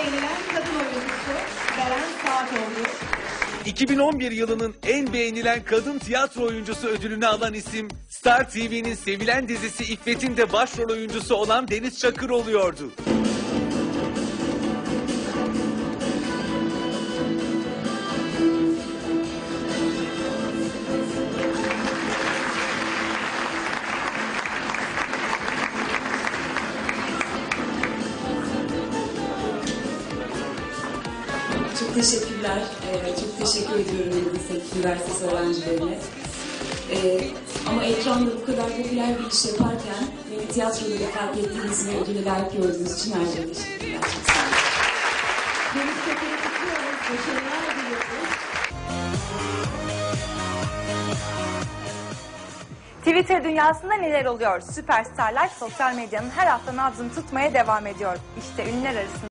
beğenilen kadın oyuncusu Beren Saatoğlu. 2011 yılının en beğenilen kadın tiyatro oyuncusu ödülünü alan isim Star TV'nin sevilen dizisi İffet'in de başrol oyuncusu olan Deniz Çakır oluyordu. Çok teşekkürler. Ee, çok teşekkür ediyorum Yıldız Üniversitesi öğrencilerine. Ee, ama ekranda bu kadar popüler bir iş yaparken beni tiyatroda da fark ettiğiniz ve ödüle layık gördüğünüz için ayrıca teşekkürler. Çok. Twitter dünyasında neler oluyor? Süperstarlar sosyal medyanın her hafta nabzını tutmaya devam ediyor. İşte ünlüler arasında